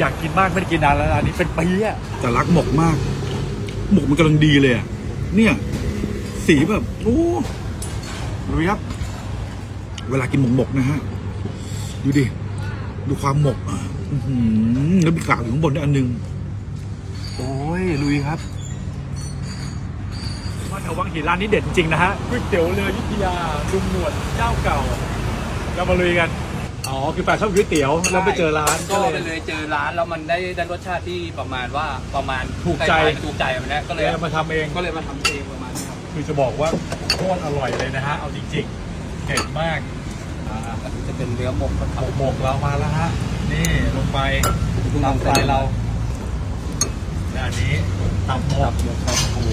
อยากกินมากไม่ได้กินนานแล้วร้านนี้เป็นปีอะแต่รักหมกมาก หมกมันกำลังดีเลยอะเนี่ย สีแบบโอ้ดูครับ เวลากินหมกหมกๆนะฮะ ดูดิ ดูความหมกอะอื้อหือแล้วมีกากอยู่ข้างบนด้วยอันหนึง โอ้ยลุยครับว่าแถววังหินร้านนี้เด็ดจริงๆนะฮะก๋วยเตี๋ยวเรืออยุทธยาลุงหนวดเจ้าเก่าเรามาลุยกัน อ๋อคือแปลชอบก๋วยเตี๋ยวแล้วไปเจอร้านก็ก็ไปเลยเลยเจอร้านแล้วมันได้ได้รสชาติที่ประมาณว่าประมาณถูกใจคล้ายๆถูกใจมันนะก็เลยเลยเอามาทำเองก็เลยมาทำเองประมาณนี้ครับคือจะบอกว่าโคตรอร่อยเลยนะฮะเอาจริงๆเด็ดมากอ่าจะเป็นเนื้อหมกนะคหรับมกหมกเรามาแล้วฮะนี่ลงไปคุณตามทำสไตล์เราและอันนี้ตำหมกครับโอ้โห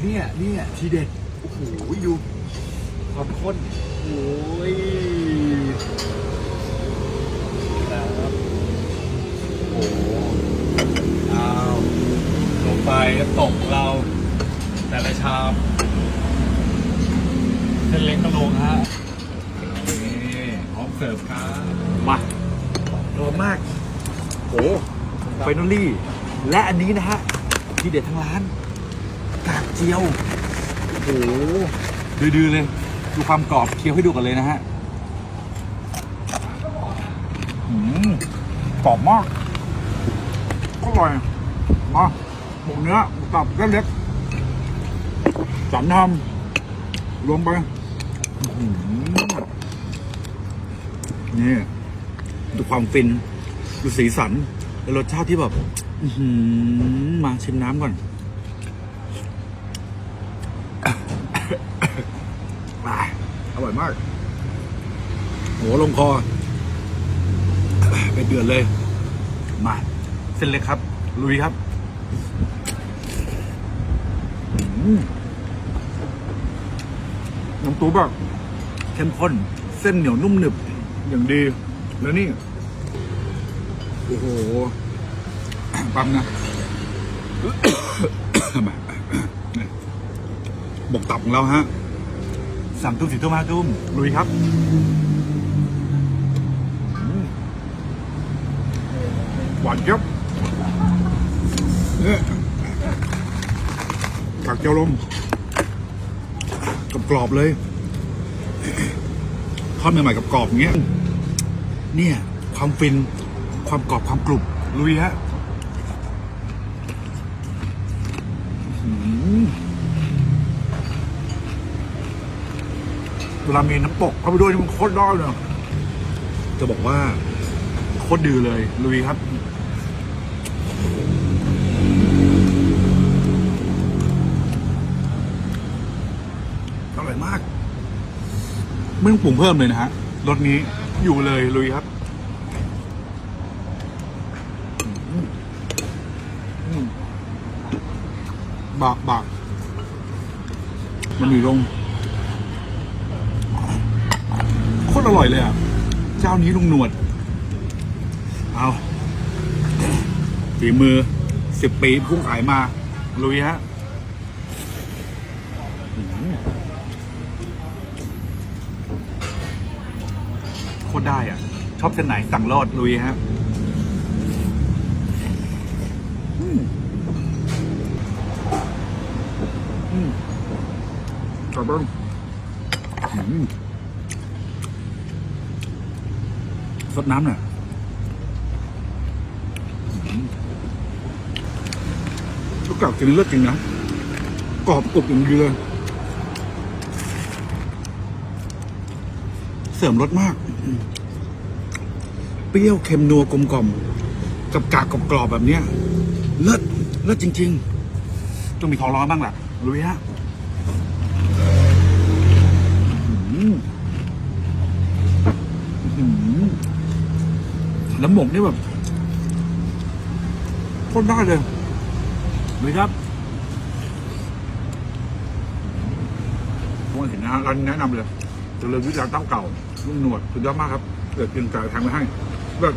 เนี่ยเนี่ยทีเด็ดโอ้โหดูความข้นโอ้ยแล้วโอ้โหเอาลงไปแล้วตกเรา แต่ละชามเส้นเล็กก็ลงฮะนี่พร้อมเสิร์ฟครับมาพร้อมมากโอ้ไฟนอลลี่ และอันนี้นะฮะ ที่เด็ดทั้งร้าน กากเจียว โอ้โหดื้อๆเลย ดูความกรอบเคี้ยวให้ดูกันเลยนะฮะอืมกรอบมากอร่อยมา หมูเนื้อหมูกรอบเส้นเล็กสันทำรวมไปนี่ดูความฟิน ดูสีสันและรสชาติที่แบบมาชิมน้ำก่อนอร่อยมากโหลงคอไปเดือดเลย มา เส้นเล็กครับ ลุยครับ น้ำตุ๊บแบบเข้มข้น เส้นเหนียวนุ่มหนึบ อย่างดี แล้วนี่ โอ้โหปั๊มนะบกตับของเราฮะสามทุ่มสี่ทุ่มห้าทุ่มลุยครับหวานเยบเนี่ย ผักเจียวลมกรอบๆเลยทอดใหม่ๆกับกรอบอย่างเงี้ย เนี่ย ความฟิน ความกรอบความกรุบลุยฮะเวลามีน้ำตกเข้าไปด้วยนี่มันโคตรด้อยเลยจะบอกว่า โคตรดือเลย ลุยครับ ร่อยมาก ไม่ต้องปรุงเพิ่มเลยนะฮะรสนี้อยู่เลยลุยครับบากบากมันมีลงโคตรอร่อยเลยอะ เจ้านี้ลุงหนวด เอาฝีมือสิบปีพุ่งขายมา ลุยฮะ คตรได้อะ ชอบเส้นไหนสั่งรอดลุยฮะอืมอืมกลับบ้างอืมสดน้ำหน่อยลูกเก่ากินเลือดจริงนะ กรอบกรุบอย่างดีเลย สริมรสมาก เปรี้ยวเค็มนัวกลมกล่อม กับกากกรอบๆแบบเนี้ย เลิศเลิศจริง ๆ ต้องมีของร้อนบ้างแหละลุยฮะอื้อหืออื้อหือแล้วหมกนี่แบบโคตรได้เลยเลยครับผมเห็นนะฮะร้านนี้แนะนำเลย เจริญวิทยาเต้าเก่าลุงหนวดสุดยอดมากครับเกิดกินไก่แทงไว้ให้แบบ